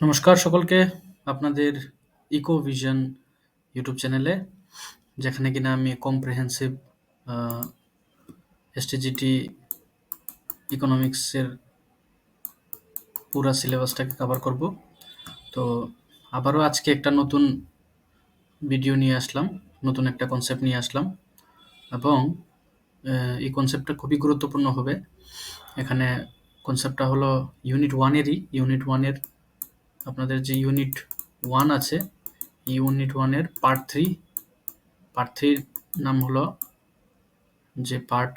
নমস্কার সকলকে আপনাদের ইকো ভিশন ইউটিউব চ্যানেলে, যেখানে কিনা আমি কম্প্রিহেন্সিভ এসটিজিটি ইকোনমিক্সের পুরা সিলেবাসটাকে কভার করব। তো আবারও আজকে একটা নতুন ভিডিও নিয়ে আসলাম, নতুন একটা কনসেপ্ট নিয়ে আসলাম এবং এই কনসেপ্টটা খুবই গুরুত্বপূর্ণ হবে। এখানে কনসেপ্টটা হলো ইউনিট ওয়ানেরই ইউনিট ওয়ানের আপনাদের যে ইউনিট ওয়ান আছে ইউনিট ওয়ানের পার্ট থ্রি পার্ট থ্রির নাম হলো যে পার্ট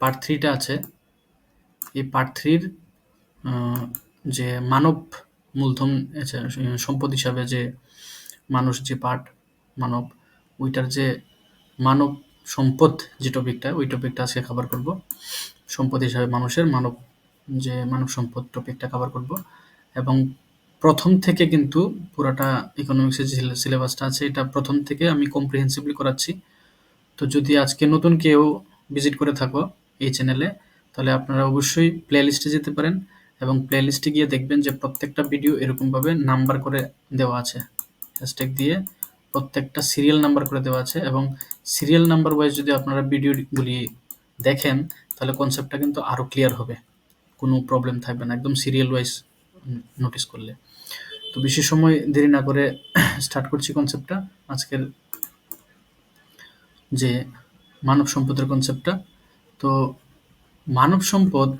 পার্ট থ্রিটা আছে, এই পার্ট থ্রির যে মানব মূলধন সম্পদ হিসাবে যে মানুষ যে পার্ট মানব, ওইটার যে মানব সম্পদ যে টপিকটা ওই টপিকটা আজকে কভার করব। সম্পদ হিসাবে মানুষের মানব, যে মানব সম্পদ টপিকটা কভার করব। এবং প্রথম থেকে কিন্তু পুরাটা ইকোনমিক্সের যে সিলেবাসটা আছে, এটা প্রথম থেকে আমি কম্প্রিহেন্সিভলি করাচ্ছি। তো যদি আজকে নতুন কেউ ভিজিট করে থাকো এই চ্যানেলে তাহলে আপনারা অবশ্যই প্লে লিস্টে যেতে পারেন এবং প্লে লিস্টে গিয়ে দেখবেন যে প্রত্যেকটা ভিডিও এরকমভাবে নাম্বার করে দেওয়া আছে। হ্যাশট্যাগ দিয়ে প্রত্যেকটা সিরিয়াল নাম্বার করে দেওয়া আছে এবং সিরিয়াল নাম্বার ওয়াইজ যদি আপনারা ভিডিওগুলি দেখেন, তাহলে কনসেপ্টটা কিন্তু আরও ক্লিয়ার হবে। কোনো প্রবলেম থাকবে না, একদম সিরিয়াল ওয়াইজ নোটিস করলে। তো বেশি সময় দেরি না করে স্টার্ট করছি কনসেপ্টটা আজকের যে মানব সম্পদের কনসেপ্টটা তো মানব সম্পদ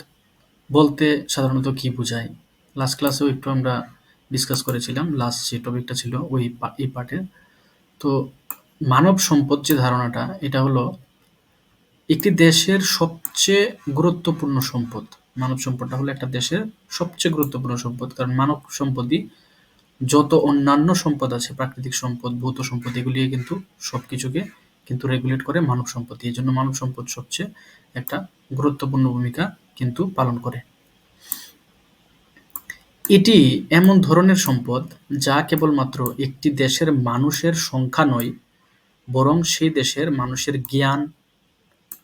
বলতে সাধারণত কি বোঝায়? লাস্ট ক্লাসেও একটু আমরা ডিসকাস করেছিলাম লাস্ট যে টপিকটা ছিল ওই এই পার্টের তো মানব সম্পদ যে ধারণাটা, এটা হলো একটি দেশের সবচেয়ে গুরুত্বপূর্ণ সম্পদ, মানব সম্পদটা হলো একটা দেশের সবচেয়ে গুরুত্বপূর্ণ সম্পদ। কারণ মানব সম্পদই যত অন্যান্য সম্পদ আছে, প্রাকৃতিক সম্পদ, ভৌত সম্পদ, এগুলি কিন্তু সবকিছুকে কিন্তু রেগুলেট করে মানব সম্পদ। এই জন্য মানব সম্পদ সবচেয়ে একটা গুরুত্বপূর্ণ ভূমিকা কিন্তু পালন করে। এটি এমন ধরনের সম্পদ যা কেবলমাত্র একটি দেশের মানুষের সংখ্যা নয়, বরং সেই দেশের মানুষের জ্ঞান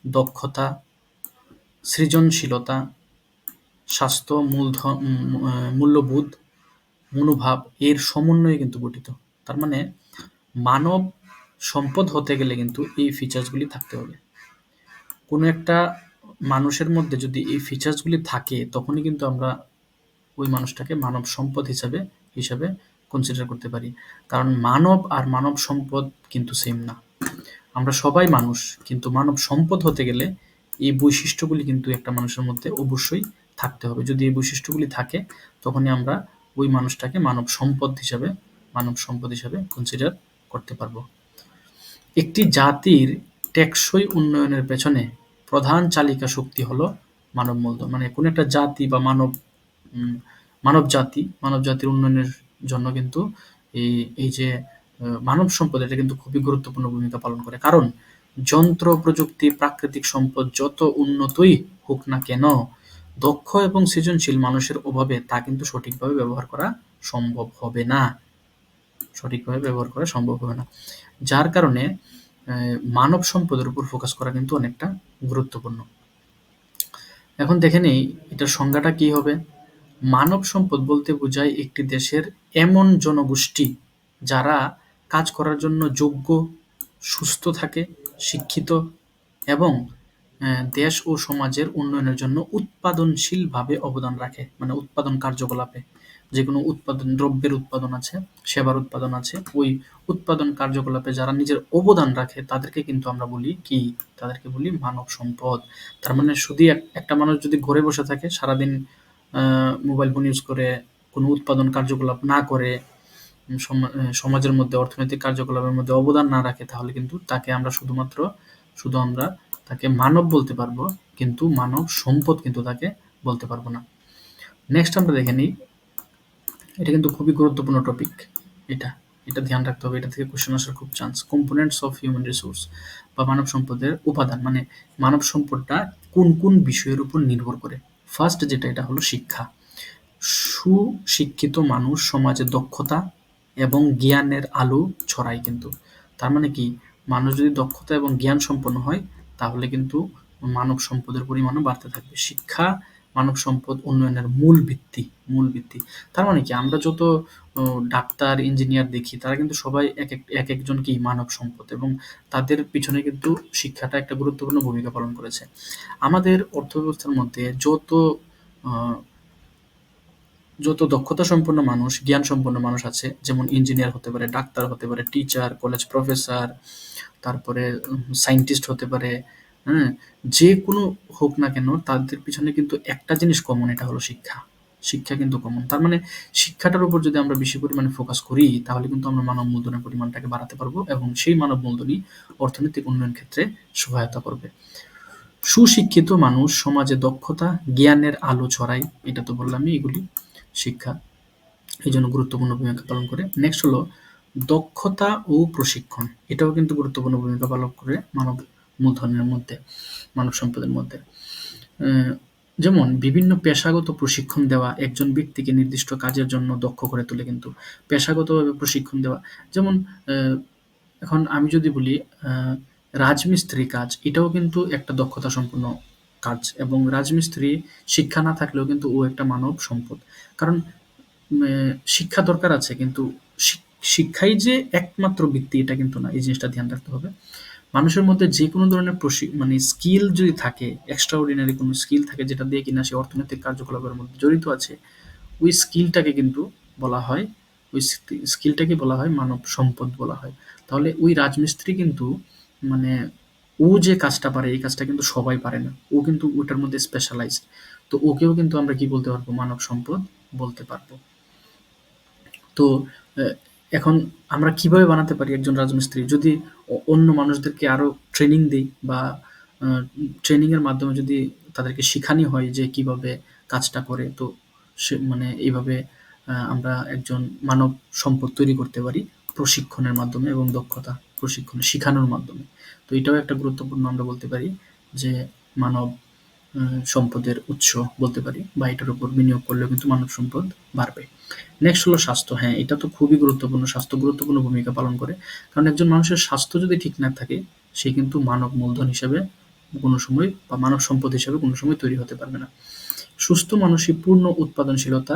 দক্ষতা, সৃজনশীলতা, স্বাস্থ্য মূলধন মূল্যবোধ, মনোভাব, এর সমন্বয়ে কিন্তু গঠিত। তার মানে মানব সম্পদ হতে গেলে কিন্তু এই ফিচার্সগুলি থাকতে হবে। কোনো একটা মানুষের মধ্যে যদি এই ফিচার্সগুলি থাকে, তখনই কিন্তু আমরা ওই মানুষটাকে মানব সম্পদ হিসাবে হিসাবে কনসিডার করতে পারি। কারণ মানব আর মানব সম্পদ কিন্তু সেম না। আমরা সবাই মানুষ, কিন্তু মানব সম্পদ হতে গেলে এই বৈশিষ্ট্যগুলি কিন্তু একটা মানুষের মধ্যে অবশ্যই থাকতে হবে। যদি এই বৈশিষ্ট্যগুলি থাকে, তখনই আমরা ওই মানুষটাকে মানব সম্পদ হিসাবে, মানব সম্পদ হিসাবে কনসিডার করতে পারব। একটি জাতির টেকসই উন্নয়নের পেছনে প্রধান চালিকা শক্তি হলো মানব মূলধন। মানে কোনো একটা জাতি বা মানব মানব জাতি, মানব জাতির উন্নয়নের জন্য কিন্তু এই এই যে মানব সম্পদ এটা কিন্তু খুবই গুরুত্বপূর্ণ ভূমিকা পালন করে। কারণ যন্ত্র, প্রযুক্তি, প্রাকৃতিক সম্পদ যত উন্নতই হোক না কেন, দক্ষ এবং সৃজনশীল মানুষের অভাবে তা কিন্তু সঠিকভাবে ব্যবহার করা সম্ভব হবে না। সঠিকভাবে ব্যবহার করা সম্ভব হবে না। যার কারণে মানব সম্পদের উপর ফোকাস করা কিন্তু অনেকটা গুরুত্বপূর্ণ। এখন দেখে নেই এটার সংজ্ঞাটা কি হবে। মানব সম্পদ বলতে বোঝায় একটি দেশের এমন জনগোষ্ঠী যারা কাজ করার জন্য যোগ্য, সুস্থ থাকে, শিক্ষিত এবং দেশ ও সমাজের উন্নয়নের জন্য উৎপাদনশীলভাবে অবদান রাখে মানে উৎপাদন কার্যকলাপে। যে কোনো উৎপাদন, দ্রব্যের উৎপাদন আছে, সেবার উৎপাদন আছে, ওই উৎপাদন কার্যকলাপে যারা নিজের অবদান রাখে, তাদেরকে কিন্তু আমরা বলি কি? তাদেরকে বলি মানব সম্পদ। তার মানে শুধু একটা মানুষ যদি ঘরে বসে থাকে, সারাদিন মোবাইল ফোন ইউজ করে, কোনো উৎপাদন কার্যকলাপ না করে সমাজের মধ্যে, অর্থনৈতিক কার্যকলাপের মধ্যে অবদান না রাখে, তাহলে কিন্তু তাকে আমরা শুধুমাত্র, শুধু আমরা তাকে মানব বলতে পারব, কিন্তু মানব সম্পদ কিন্তু তাকে বলতে পারব না। নেক্সট আমরা দেখে নিই, এটা কিন্তু খুবই গুরুত্বপূর্ণ টপিক এটা এটা ধ্যান রাখতে হবে, এটা থেকে কোশ্চেন আসার খুব chance components of human resource বা মানব সম্পদের উপাদান মানে মানব সম্পদটা কোন কোন বিষয়ের উপর নির্ভর করে? ফার্স্ট যেটা, এটা হলো শিক্ষা। সুশিক্ষিত মানুষ সমাজে দক্ষতা এবং জ্ঞানের আলো ছড়ায় কিন্তু। তার মানে কি? মানুষ যদি দক্ষতা এবং জ্ঞান সম্পন্ন হয়, তাহলে কিন্তু মানব সম্পদের পরিমাণও বাড়তে থাকবে। শিক্ষা, মানব সম্পদ উন্নয়নের মূল ভিত্তি মূল ভিত্তি। তার মানে কি? আমরা যত ডাক্তার, ইঞ্জিনিয়ার দেখি, তারা কিন্তু সবাই এক এক এক একজনকেই মানব সম্পদ এবং তাদের পিছনে কিন্তু শিক্ষাটা একটা গুরুত্বপূর্ণ ভূমিকা পালন করেছে। আমাদের অর্থব্যবস্থার মধ্যে যত যত দক্ষতা সম্পন্ন মানুষ, জ্ঞান সম্পন্ন মানুষ আছে, যেমন ইঞ্জিনিয়ার হতে পারে, ডাক্তার হতে পারে টিচার কলেজ প্রফেসর তারপরে সায়েন্টিস্ট হতে পারে হ্যাঁ? যে কোনো হোক না কেন, তাদের পিছনে কিন্তু একটা জিনিস কমন এটা হলো শিক্ষা। শিক্ষা কিন্তু কমন তার মানে শিক্ষাটার উপর যদি আমরা বেশি পরিমাণে ফোকাস করি, তাহলে কিন্তু আমরা মানব মূলধনের পরিমাণটাকে বাড়াতে পারব এবং সেই মানব মূলধনই অর্থনৈতিক উন্নয়ন ক্ষেত্রে সহায়তা করবে। সুশিক্ষিত মানুষ সমাজে দক্ষতা, জ্ঞানের আলো ছড়ায়, এটা তো বললামই এগুলি। শিক্ষা। এই জন্য গুরুত্বপূর্ণ ভূমিকা পালন করে। নেক্সট হলো দক্ষতা ও প্রশিক্ষণ। এটাও কিন্তু গুরুত্বপূর্ণ ভূমিকা পালন করে মানব মূলধনের মধ্যে, মানব সম্পদের মধ্যে। যেমন বিভিন্ন পেশাগত প্রশিক্ষণ দেওয়া একজন ব্যক্তিকে নির্দিষ্ট কাজের জন্য দক্ষ করে তোলে কিন্তু পেশাগতভাবে প্রশিক্ষণ দেওয়া। যেমন এখন আমি যদি বলি রাজমিস্ত্রি কাজ, এটাও কিন্তু একটা দক্ষতা সম্পন্ন কাজ এবং রাজমিস্ত্রি, শিক্ষা না থাকলেও কিন্তু ও একটা মানব সম্পদ। কারণ শিক্ষা দরকার আছে, কিন্তু শিক্ষাই যে একমাত্র বৃত্তি এটা কিন্তু না, এই জিনিসটা ধ্যান রাখতে হবে। মানুষের মধ্যে যে কোনো ধরনের মানে স্কিল যদি থাকে এক্সট্রা অর্ডিনারি কোনো স্কিল থাকে যেটা দিয়ে কিনা সে অর্থনৈতিক কার্যকলাপের মধ্যে জড়িত আছে, ওই স্কিলটাকে কিন্তু বলা হয়, ওই স্কিলটাকে বলা হয় মানব সম্পদ বলা হয়। তাহলে ওই রাজমিস্ত্রি কিন্তু মানে ও যে কাজটা পারে, এই কাজটা কিন্তু সবাই পারে না। ও কিন্তু ওটার মধ্যে স্পেশালাইজড তো ওকেও কিন্তু আমরা কি বলতে পারব? মানব সম্পদ বলতে পারব। তো এখন আমরা কীভাবে বানাতে পারি একজন রাজমিস্ত্রি? যদি অন্য মানুষদেরকে আরও ট্রেনিং দিই বা ট্রেনিং এর মাধ্যমে যদি তাদেরকে শেখানি হয় যে কীভাবে কাজটা করে, তো সে মানে এইভাবে আমরা একজন মানব সম্পদ তৈরি করতে পারি প্রশিক্ষণের মাধ্যমে এবং দক্ষতা প্রশিক্ষণ, শেখানোর মাধ্যমে। তো এটাও একটা গুরুত্বপূর্ণ আমরা বলতে পারি যে মানব সম্পদের উৎস বলতে পারি বা এটার উপর বিনিয়োগ করলেও কিন্তু মানব সম্পদ বাড়বে। নেক্সট হলো স্বাস্থ্য। হ্যাঁ এটা তো খুবই গুরুত্বপূর্ণ। স্বাস্থ্য গুরুত্বপূর্ণ ভূমিকা পালন করে। কারণ একজন মানুষের স্বাস্থ্য যদি ঠিক না থাকে, সে কিন্তু মানব মূলধন হিসেবে কোনো সময় বা মানব সম্পদ হিসেবে কোনো সময় তৈরি হতে পারবে না। সুস্থ মানুষই পূর্ণ উৎপাদনশীলতা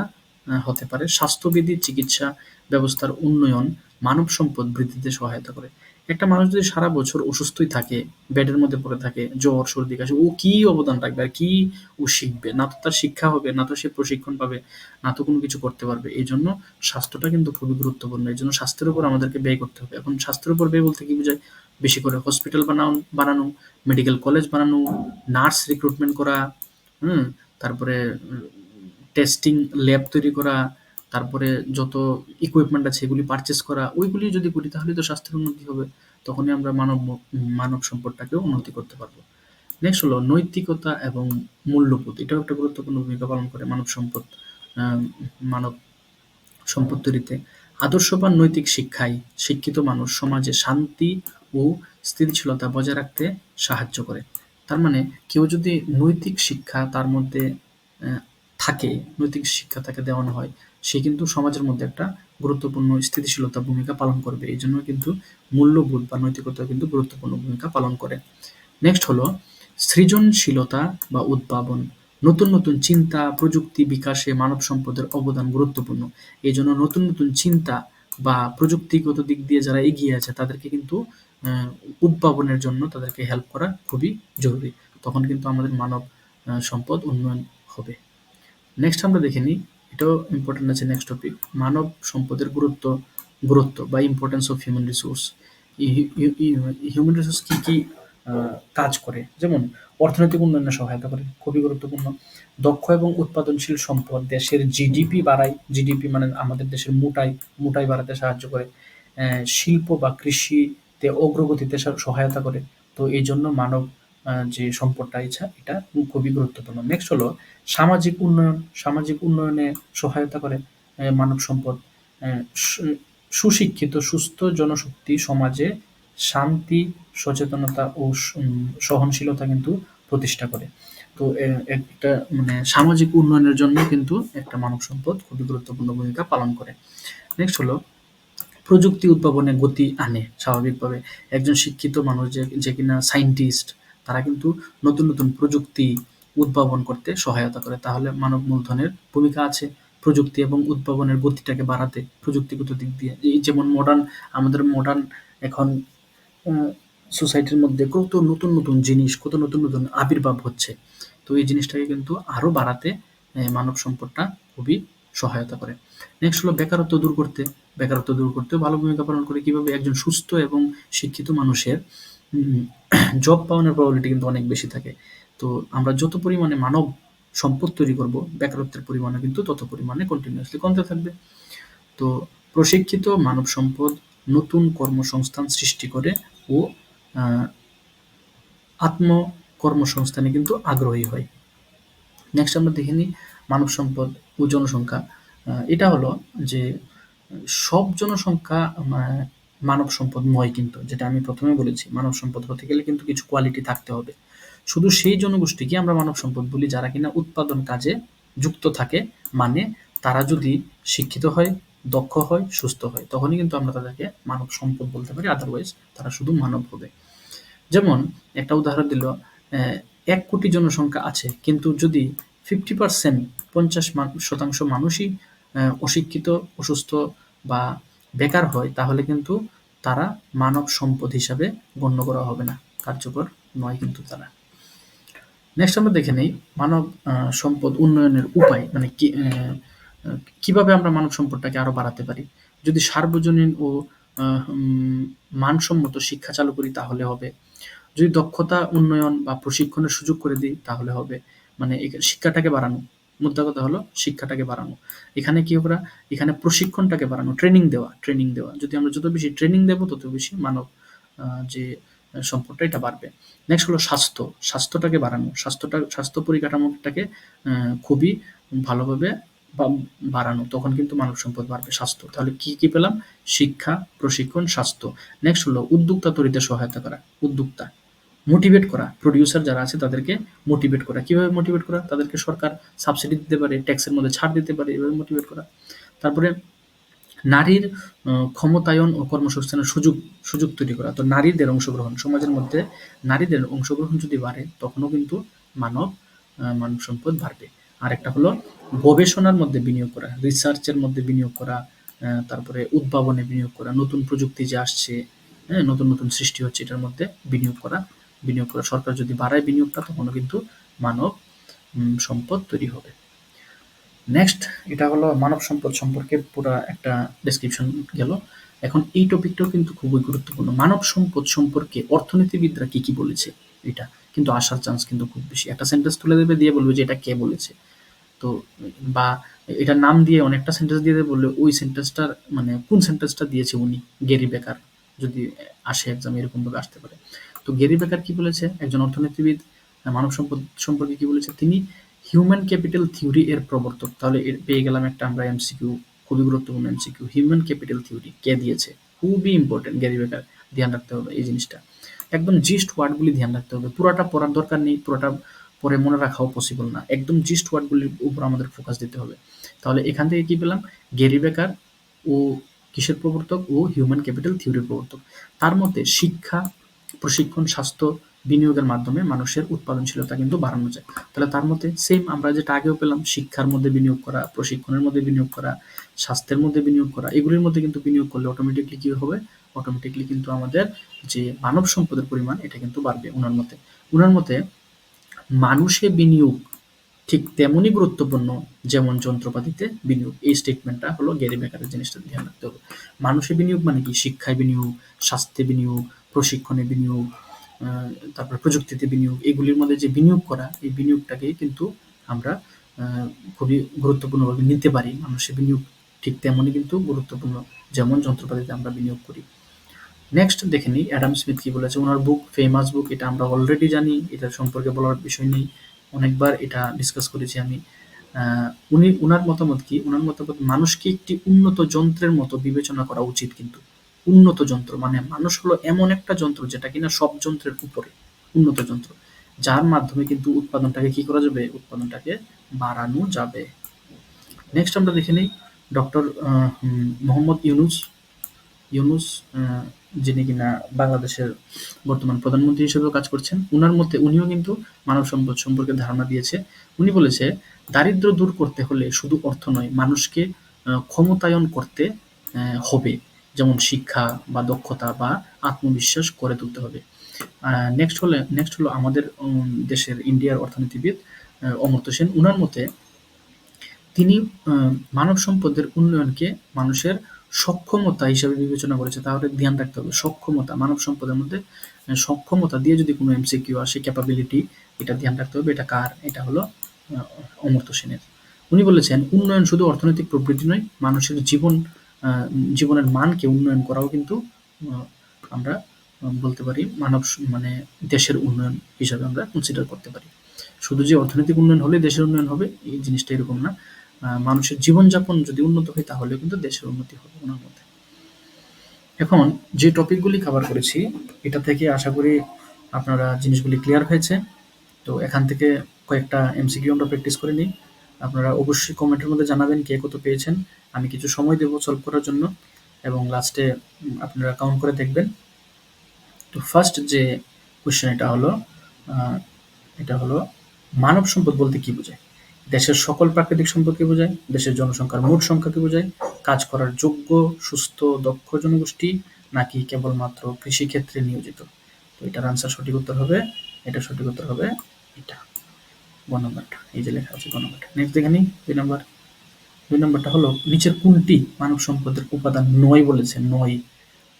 হতে পারে। স্বাস্থ্যবিধি, চিকিৎসা ব্যবস্থার উন্নয়ন মানব সম্পদ বৃদ্ধিতে সহায়তা করে। একটা মানুষ যদি সারা বছর অসুস্থই থাকে বেডের মধ্যে পড়ে থাকে, জ্বর, সর্দি, কাশি, ও কি অবদান রাখবে আর কি ও শিখবে? না তো তার শিক্ষা হবে, না তো সে প্রশিক্ষণ পাবে, না তো কোনো কিছু করতে পারবে। এই জন্য স্বাস্থ্যটা কিন্তু খুবই গুরুত্বপূর্ণ। এই জন্য স্বাস্থ্যের উপর আমাদেরকে ব্যয় করতে হবে। এখন স্বাস্থ্যের উপর ব্যয় বলতে কি বোঝায়? বেশি করে হসপিটাল বানানো বানানো মেডিকেল কলেজ বানানো নার্স রিক্রুটমেন্ট করা, হুম, তারপরে টেস্টিং ল্যাব তৈরি করা তারপরে যত ইকুইপমেন্ট আছে এগুলি পারচেস করা, ওইগুলি যদি করি তাহলে তো স্বাস্থ্যের উন্নতি হবে। তখনই আমরা মানব মানব সম্পদটাকেও উন্নতি করতে পারব। নেক্সট হলো নৈতিকতা এবং মূল্যবোধ। এটাও একটা গুরুত্বপূর্ণ ভূমিকা পালন করে মানব সম্পদ মানব সম্পদ তৈরিতে। আদর্শবান নৈতিক শিক্ষায় শিক্ষিত মানুষ সমাজে শান্তি ও স্থিতিশীলতা বজায় রাখতে সাহায্য করে। তার মানে কেউ যদি নৈতিক শিক্ষা তার মধ্যে থাকে, নৈতিক শিক্ষা তাকে দেওয়ানো হয় সে কিন্তু সমাজের মধ্যে একটা গুরুত্বপূর্ণ স্থিতিশীলতা ভূমিকা পালন করবে। এই জন্য কিন্তু মূল্যবোধ বা নৈতিকতা কিন্তু গুরুত্বপূর্ণ ভূমিকা পালন করে। নেক্সট হলো সৃজনশীলতা বা উদ্ভাবন। নতুন নতুন চিন্তা, প্রযুক্তি বিকাশে মানব সম্পদের অবদান গুরুত্বপূর্ণ। এই জন্য নতুন নতুন চিন্তা বা প্রযুক্তিগত দিক দিয়ে যারা এগিয়ে আছে, তাদেরকে কিন্তু উদ্ভাবনের জন্য তাদেরকে হেল্প করা খুবই জরুরি। তখন কিন্তু আমাদের মানব সম্পদ উন্নয়ন হবে। নেক্সট আমরা দেখে নিই এটাও ইম্পর্টেন্ট আছে নেক্সট টপিক মানব সম্পদের গুরুত্ব গুরুত্ব বা importance of human resource human resource কী কী কাজ করে? যেমন অর্থনৈতিক উন্নয়নে সহায়তা করে, খুবই গুরুত্বপূর্ণ। দক্ষ এবং উৎপাদনশীল সম্পদ দেশের জিডিপি বাড়ায়। জিডিপি মানে আমাদের দেশের মোটাই মোটাই বাড়াতে সাহায্য করে। শিল্প বা কৃষিতে অগ্রগতিতে সহায়তা করে। তো এই জন্য মানব যে সম্পদটা, ইচ্ছা, এটা খুবই গুরুত্বপূর্ণ। নেক্সট হলো সামাজিক উন্নয়ন। সামাজিক উন্নয়নে সহায়তা করে মানব সম্পদ। সুশিক্ষিত, সুস্থ জনশক্তি সমাজে শান্তি, সচেতনতা ও সহনশীলতা কিন্তু প্রতিষ্ঠা করে। তো একটা মানে সামাজিক উন্নয়নের জন্য কিন্তু একটা মানব সম্পদ খুবই গুরুত্বপূর্ণ ভূমিকা পালন করে। নেক্সট হলো প্রযুক্তি উদ্ভাবনে গতি আনে স্বাভাবিকভাবে। একজন শিক্ষিত মানুষ যে যে কিনা সায়েন্টিস্ট তারা কিন্তু নতুন নতুন প্রযুক্তি উদ্ভাবন করতে সহায়তা করে। তাহলে মানব মূলধনের ভূমিকা আছে প্রযুক্তি এবং উদ্ভাবনের গতিটাকে বাড়াতে প্রযুক্তিগত দিক দিয়ে। এই যেমন মডার্ন আমাদের মডার্ন এখন সোসাইটির মধ্যে কত নতুন নতুন জিনিস, কত নতুন নতুন আবির্ভাব হচ্ছে। তো এই জিনিসটাকে কিন্তু আরও বাড়াতে মানব সম্পদটা খুবই সহায়তা করে। নেক্সট হলো বেকারত্ব দূর করতে। বেকারত্ব দূর করতেও ভালো ভূমিকা পালন করে। কীভাবে একজন সুস্থ এবং শিক্ষিত মানুষের জব পাওয়ানোর প্রবাবিলিটি কিন্তু অনেক বেশি থাকে। তো আমরা যত পরিমাণে মানব সম্পদ তৈরি করব, বেকারত্বের পরিমাণে কিন্তু তত পরিমাণে কন্টিনিউয়াসলি কমতে থাকবে। তো প্রশিক্ষিত মানব সম্পদ নতুন কর্মসংস্থান সৃষ্টি করে ও আত্ম কর্মসংস্থানে কিন্তু আগ্রহী হয়। নেক্সট আমরা দেখে নিই মানব সম্পদ ও জনসংখ্যা। এটা হলো যে সব জনসংখ্যা মানব সম্পদ নয় কিন্তু, যেটা আমি প্রথমে বলেছি, মানব সম্পদ হতে গেলে কিন্তু কিছু কোয়ালিটি থাকতে হবে। শুধু সেই জনগোষ্ঠীকে আমরা মানব সম্পদ বলি যারা কিনা উৎপাদন কাজে যুক্ত থাকে মানে তারা যদি শিক্ষিত হয়, দক্ষ হয়, সুস্থ হয়, তখনই কিন্তু আমরা তাদেরকে মানব সম্পদ বলতে পারি আদারওয়াইজ তারা শুধু মানব হবে। যেমন একটা উদাহরণ দিল এক কোটি জনসংখ্যা আছে, কিন্তু যদি ফিফটি পার্সেন্ট পঞ্চাশ শতাংশ মানুষই অশিক্ষিত, অসুস্থ বা বেকার হয়, তাহলে কিন্তু তারা মানব সম্পদ হিসাবে গণ্য করা হবে না। কার্যকর নয় কিন্তু তারা। নেক্সট আমরা দেখে নেই মানব সম্পদ উন্নয়নের উপায় মানে কি কীভাবে আমরা মানব সম্পদটাকে আরও বাড়াতে পারি। যদি সার্বজনীন ও মানসম্মত শিক্ষা চালু করি তাহলে হবে। যদি দক্ষতা উন্নয়ন বা প্রশিক্ষণের সুযোগ করে দিই তাহলে হবে। মানে শিক্ষাটাকে বাড়ানো। মুদ্রা কথা হলো শিক্ষাটাকে বাড়ানো। এখানে কি করা এখানে প্রশিক্ষণটাকে বাড়ানো ট্রেনিং দেওয়া ট্রেনিং দেওয়া। যদি আমরা যত বেশি ট্রেনিং দেবো, তত বেশি মানব যে সম্পদটা এটা বাড়বে। নেক্সট হলো স্বাস্থ্য, স্বাস্থ্যটাকে বাড়ানো। স্বাস্থ্যটা, স্বাস্থ্য পরিকাঠামোটাকে খুবই ভালোভাবে বাড়ানো। তখন কিন্তু মানব সম্পদ বাড়বে, স্বাস্থ্য। তাহলে কি কি পেলাম? শিক্ষা, প্রশিক্ষণ, স্বাস্থ্য। নেক্সট হলো উদ্যোক্তা তৈরিতে সহায়তা করা, উদ্যোক্তা। মোটিভেট করা প্রডিউসার যারা আছে তাদেরকে মোটিভেট করা। কীভাবে মোটিভেট করা? তাদেরকে সরকার সাবসিডি দিতে পারে ট্যাক্সের মধ্যে ছাড় দিতে পারে, এভাবে মোটিভেট করা। তারপরে নারীর ক্ষমতায়ন ও কর্মসংস্থানের সুযোগ সুযোগ তৈরি করা। তো নারীদের অংশগ্রহণ, সমাজের মধ্যে নারীদের অংশগ্রহণ যদি বাড়ে, তখনও কিন্তু মানব মানব সম্পদ বাড়বে। আর একটা হলো গবেষণার মধ্যে বিনিয়োগ করা রিসার্চের মধ্যে বিনিয়োগ করা তারপরে উদ্ভাবনে বিনিয়োগ করা, নতুন প্রযুক্তি যে আসছে হ্যাঁ নতুন নতুন সৃষ্টি হচ্ছে, এটার মধ্যে বিনিয়োগ করা। বিনিয়োগ করা সরকার যদি বাড়ায় বিনিয়োগটা, তখনও কিন্তু মানব সম্পদ তৈরি হবে। নেক্সট এটা হলো মানব সম্পদ সম্পর্কে পুরো একটা ডেসক্রিপশন গেল। এখন এই টপিকটাও কিন্তু খুবই গুরুত্বপূর্ণ। মানব সম্পদ সম্পর্কে অর্থনীতিবিদরা কি কি বলেছে এটা? কিন্তু আসার চান্স কিন্তু খুব বেশি। একটা সেন্টেন্স তুলে দেবে, দিয়ে বলবে যে এটা কে বলেছে? তো, বা এটার নাম দিয়ে অনেকটা সেন্টেন্স দিয়ে দেবে, বললে ওই সেন্টেন্সটার মানে কোন সেন্টেন্সটা দিয়েছে উনি? গেরি বেকার যদি আসে এক্সাম এরকমভাবে আসতে পারে। তো গেরি বেকার কি বলেছে? একজন অর্থনীতিবিদ মানব সম্পদ সম্পর্কে কি বলেছে? তিনি হিউম্যান ক্যাপিটাল থিওরি এর প্রবর্তক। তাহলে পেয়ে গেলাম একটা আমরা এমসিকিউ খুবই গুরুত্বপূর্ণ এমসিকিউ হিউম্যান ক্যাপিটাল থিওরি কে দিয়েছে? খুবই ইম্পর্টেন্ট গ্যারি বেকার। ধ্যান রাখতে হবে এই জিনিসটা। একদম জিস্ট ওয়ার্ডগুলি ধ্যান রাখতে হবে। পুরোটা পড়ার দরকার নেই, পুরোটা পরে মনে রাখাও পসিবল না। একদম জিস্ট ওয়ার্ডগুলির উপর আমাদের ফোকাস দিতে হবে। তাহলে এখান থেকে কি পেলাম? গ্যারি বেকার ও কিসের প্রবর্তক? ও হিউম্যান ক্যাপিটাল থিওরির প্রবর্তক। তার মধ্যে শিক্ষা প্রশিক্ষণ, স্বাস্থ্য বিনিয়োগের মাধ্যমে মানুষের উৎপাদনশীলতা কিন্তু বাড়ানো যায়। তাহলে তার মধ্যে সেম আমরা যেটা আগেও পেলাম, শিক্ষার মধ্যে বিনিয়োগ করা, প্রশিক্ষণের মধ্যে বিনিয়োগ করা, স্বাস্থ্যের মধ্যে বিনিয়োগ করা, এগুলির মধ্যে কিন্তু বিনিয়োগ করলে অটোমেটিকলি কি হবে? অটোমেটিকলি কিন্তু আমাদের যে মানব সম্পদের পরিমাণ, এটা কিন্তু বাড়বে ওনার মতে। ওনার মতে মানুষে বিনিয়োগ ঠিক তেমনই গুরুত্বপূর্ণ যেমন যন্ত্রপাতিতে বিনিয়োগ। এই স্টেটমেন্টটা হলো গ্যারি বেকারের জিনিসটা ধ্যান রাখতে হবে। মানুষে বিনিয়োগ মানে কি? শিক্ষায় বিনিয়োগ, স্বাস্থ্যে বিনিয়োগ প্রশিক্ষণে বিনিয়োগ তারপর প্রযুক্তিতে বিনিয়োগ, এগুলির মধ্যে যে বিনিয়োগ করা, এই বিনিয়োগটাকে কিন্তু আমরা খুবই গুরুত্বপূর্ণভাবে নিতে পারি। মানুষের বিনিয়োগ ঠিক তেমনই কিন্তু গুরুত্বপূর্ণ, যেমন যন্ত্রপাতিতে আমরা বিনিয়োগ করি। নেক্সট দেখে নিই, অ্যাডাম স্মিথ কি বলেছে? ওনার বুক ফেমাস বুক এটা আমরা অলরেডি জানি, এটা সম্পর্কে বলার বিষয় নেই। অনেকবার এটা ডিসকাস করেছি আমি। উনি, উনার মতামত কি? ওনার মতামত, মানুষকে একটি উন্নত যন্ত্রের মতো বিবেচনা করা উচিত কিন্তু। উন্নত যন্ত্র মানে মানুষ হলো এমন একটা যন্ত্র যেটা কিনা সব যন্ত্রের উপরে উন্নত যন্ত্র। যার মাধ্যমে কিন্তু উৎপাদনটাকে কি করা যাবে? উৎপাদনটাকে বাড়ানো যাবে। নেক্সট আমরা দেখে নিই ডক্টর মোহাম্মদ ইউনুস। ইউনুস যিনি কিনা বাংলাদেশের বর্তমান প্রধানমন্ত্রী হিসেবেও কাজ করছেন, উনার মধ্যে উনিও কিন্তু মানব সম্পদ সম্পর্কে ধারণা দিয়েছে। উনি বলেছে দারিদ্র দূর করতে হলে শুধু অর্থ নয়, মানুষকে ক্ষমতায়ন করতে হবে। যেমন শিক্ষা বা দক্ষতা বা আত্মবিশ্বাস করে তুলতে হবে। নেক্সট হলে নেক্সট হলো আমাদের দেশের ইন্ডিয়ার অর্থনীতিবিদ অমর্ত্য সেন। উনার মতে তিনি মানব সম্পদের উন্নয়নকে মানুষের সক্ষমতা হিসাবে বিবেচনা করেছে। তাহলে ধ্যান রাখতে হবে, সক্ষমতা, মানব সম্পদের মধ্যে সক্ষমতা দিয়ে যদি কোনো এমসিকিউ আসে ক্যাপাবিলিটি এটা ধ্যান রাখতে হবে, এটা কার? এটা হলো অমর্ত্য সেনের। উনি বলেছেন, উন্নয়ন শুধু অর্থনৈতিক প্রবৃত্তি নয়, মানুষের জীবন জীবনের মানকে উন্নয়ন করাও কিন্তু আমরা বলতে পারি মানব মানে দেশের উন্নয়ন হিসাবে আমরা কনসিডার করতে পারি। শুধু যে অর্থনৈতিক উন্নয়ন হলে দেশের উন্নয়ন হবে, এই জিনিসটা এরকম না। মানুষের জীবনযাপন যদি উন্নত হয়, তাহলে কিন্তু দেশের উন্নতি হবে ওনার মধ্যে। এখন যে টপিকগুলি কভার করেছি, এটা থেকে আশা করি আপনারা জিনিসগুলি ক্লিয়ার হয়েছে। তো এখান থেকে কয়েকটা এমসিকিউ আমরা প্র্যাকটিস করে নিই। আপনারা অবশ্যই কমেন্টের মধ্যে জানাবেন কে কত পেয়েছেন। আমি কিছু সময় দেবো সলভ করার জন্য এবং লাস্টে আপনারা কাউন্ট করে দেখবেন। তো ফার্স্ট যে কোয়েশ্চেন এটা হলো এটা হলো মানব সম্পদ বলতে কি বোঝায়? দেশের সকল প্রাকৃতিক সম্পদকে বোঝায়? দেশের জনসংখ্যার মোট সংখ্যাকে বোঝায়? কাজ করার যোগ্য, সুস্থ, দক্ষ জনগোষ্ঠী নাকি কেবলমাত্র কৃষিক্ষেত্রে নিয়োজিত? তো এটার আনসার সঠিক উত্তর হবে, এটা সঠিক উত্তর হবে এটা। গ নম্বরটা এই যে লেখা আছে গ নম্বরটা নেক্সট দেখে নিই, দুই নম্বর। দুই নম্বরটা হলো, নিচের কোনটি মানব সম্পদের উপাদান নয় বলেছে? নয়।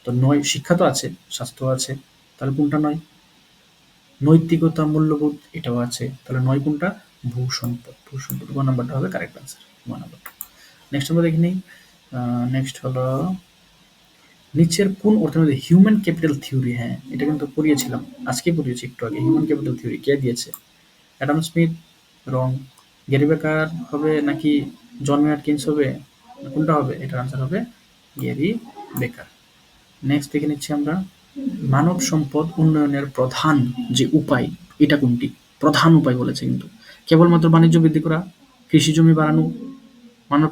তো নয়, শিক্ষা তো আছে, স্বাস্থ্য আছে, তাহলে কোনটা নয়? নৈতিকতা, মূল্যবোধ, এটাও আছে। তাহলে নয় কোনটা? ভূ সম্পদ। ভূ সম্পদ, গ নাম্বারটা হবে কারেক্ট আনসার গ নাম্বারটা নেক্সট আমরা দেখে নিই নেক্সট হলো, নিচের কোন অর্থনীতি হিউম্যান ক্যাপিটাল থিওরি হ্যাঁ এটা কিন্তু পড়িয়েছিলাম, আজকে পড়িয়েছি একটু আগে হিউম্যান ক্যাপিটাল থিওরি কে দিয়েছে? অ্যাডাম স্মিথ রং গ্যারি বেকার হবে নাকি জন কিনস হবে? কোনটা হবে? এটার আনসার হবে গ্যারি বেকার। নেক্সট দেখে নিচ্ছি আমরা। মানব সম্পদ উন্নয়নের প্রধান যে উপায়, এটা কোনটি? প্রধান উপায় বলেছে কিন্তু। কেবলমাত্র বাণিজ্য বৃদ্ধি করা, কৃষি জমি বাড়ানো, মানব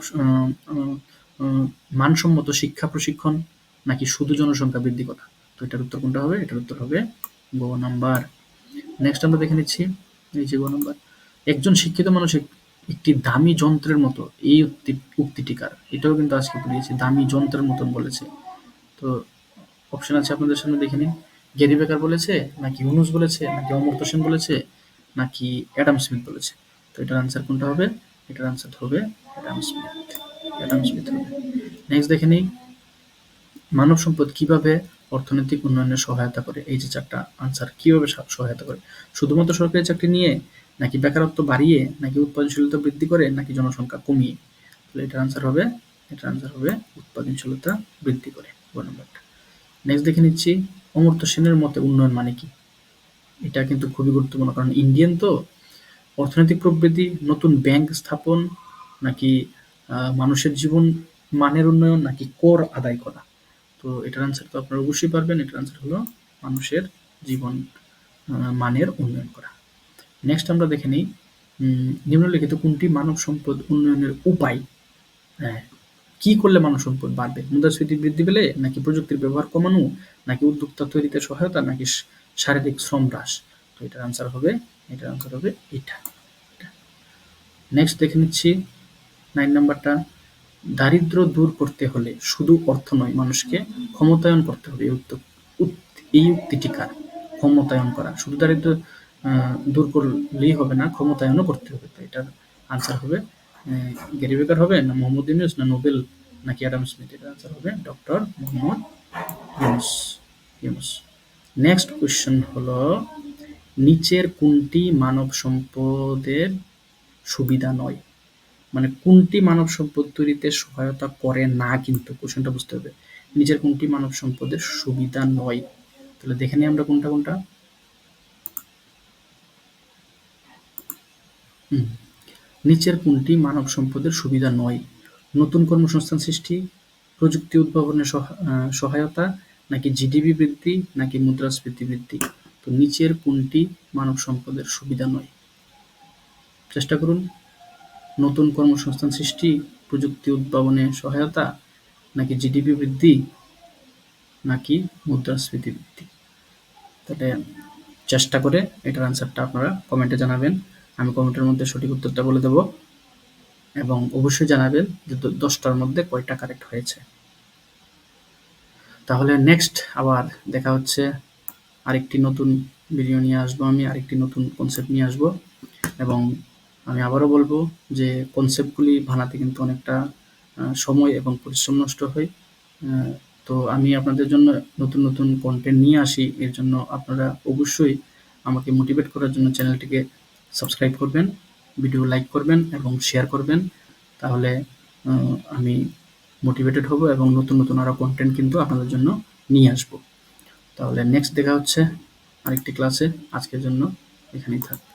মানসম্মত শিক্ষা প্রশিক্ষণ, নাকি শুধু জনসংখ্যা বৃদ্ধি করা? তো এটার উত্তর কোনটা হবে? এটার উত্তর হবে গ নাম্বার। নেক্সট আমরা দেখে নিচ্ছি এই যে একজন শিক্ষিত মানুষ একটি দামি যন্ত্রের মতো, এই উক্তি উক্তিটিকার এটাও কিন্তু আজকে পড়িয়েছি, দামি যন্ত্রের মতন বলেছে। তো অপশন আছে আপনাদের সামনে দেখে নিন। গেরি বেকার বলেছে, নাকি ইউনুস বলেছে, নাকি অমর্ত্য সেন বলেছে, নাকি অ্যাডাম স্মিথ বলেছে? তো এটার আনসার কোনটা হবে? এটার আনসার হবে অ্যাডাম স্মিথ অ্যাডাম স্মিথ হবে। নেক্সট দেখে নিই। মানব সম্পদ কীভাবে অর্থনৈতিক উন্নয়নে সহায়তা করে? এই যে চারটা আনসার কীভাবে সহায়তা করে? শুধুমাত্র সরকারি চাকরি নিয়ে, নাকি বেকারত্ব বাড়িয়ে, নাকি উৎপাদনশীলতা বৃদ্ধি করে, নাকি জনসংখ্যা কমিয়ে? তাহলে এটার আনসার হবে, এটার আনসার হবে উৎপাদনশীলতা বৃদ্ধি করে। নেক্সট দেখে নিচ্ছি, অমর্ত্য সেনের মতে উন্নয়ন মানে কি? এটা কিন্তু খুবই গুরুত্বপূর্ণ, কারণ ইন্ডিয়ান তো অর্থনৈতিক প্রবৃদ্ধি, নতুন ব্যাংক স্থাপন, নাকি মানুষের জীবন মানের উন্নয়ন, নাকি কর আদায় করা? তো এটার আনসার তো আপনারা অবশ্যই পারবেন। এটার আনসার হলো মানুষের জীবন মানের উন্নয়ন করা। নেক্সট আমরা দেখে নিই নিম্নলিখিত কোনটি মানব সম্পদ উন্নয়নের উপায়? হ্যাঁ কি করলে মানব সম্পদ বাড়বে? মুদ্রাস্ফীতি বৃদ্ধি পেলে নাকি প্রযুক্তির ব্যবহার কমানো, নাকি উদ্যোক্তা তৈরিতে সহায়তা, নাকি শারীরিক শ্রম হ্রাস? তো এটার আনসার হবে, এটার আনসার হবে এটা। নেক্সট দেখে নিচ্ছি নাইন নাম্বারটা দারিদ্র দূর করতে হলে শুধু অর্থ নয়, মানুষকে ক্ষমতায়ন করতে হবে। এই উক্তিটি কার? ক্ষমতায়ন করা। শুধু দারিদ্র দূর করলেই হবে না, ক্ষমতায়নও করতে হবে। তো এটার আনসার হবে গ্যারি বেকার হবে না মোহাম্মদ ইউনুস, না নোবেল, নাকি অ্যাডাম স্মিথ? এটার আনসার হবে doctor Mohammad Yunus. Yunus. Next question হলো, নিচের কোনটি মানব সম্পদের সুবিধা নয়? মানে কোনটি মানব সম্পদ তৈরিতে সহায়তা করে না কিন্তু? কোশ্চেনটা বুঝতে হবে। নিচের কোনটি মানব সম্পদের সুবিধা নয়? তাহলে দেখে নিই আমরা কোনটা কোনটা। নিচের কোনটি মানব সম্পদের সুবিধা নয়? নতুন কর্মসংস্থান সৃষ্টি, প্রযুক্তি উদ্ভাবনের সহায়তা, নাকি জিডিপি বৃদ্ধি, নাকি মুদ্রাস্ফীতি বৃদ্ধি? তো নিচের কোনটি মানব সম্পদের সুবিধা নয়? চেষ্টা করুন। নতুন কর্মসংস্থান সৃষ্টি, প্রযুক্তি উদ্ভাবনে সহায়তা, নাকি জিডিপি বৃদ্ধি, নাকি মুদ্রাস্ফীতি বৃদ্ধি? তাহলে চেষ্টা করে এটার আনসারটা আপনারা কমেন্টে জানাবেন। আমি কমেন্টের মধ্যে সঠিক উত্তরটা বলে দেব। এবং অবশ্যই জানাবেন যে দশটার মধ্যে কয়টা কারেক্ট হয়েছে। তাহলে নেক্সট আবার দেখা হচ্ছে। আরেকটি নতুন ভিডিও নিয়ে আসব আমি, আরেকটি নতুন কনসেপ্ট নিয়ে আসব। এবং আমি আবারও বলব যে কনসেপ্টগুলি বানাতে কিন্তু অনেকটা সময় এবং পরিশ্রম নষ্ট হয়। তো আমি আপনাদের জন্য নতুন নতুন কন্টেন্ট নিয়ে আসি। এর জন্য আপনারা অবশ্যই আমাকে মোটিভেট করার জন্য চ্যানেলটিকে সাবস্ক্রাইব করবেন ভিডিও লাইক করবেন এবং শেয়ার করবেন। তাহলে আমি মোটিভেটেড হব এবং নতুন নতুন আরও কন্টেন্ট কিন্তু আপনাদের জন্য নিয়ে আসব। তাহলে নেক্সট দেখা হচ্ছে আরেকটি ক্লাসে আজকের জন্য এখানেই থাকবে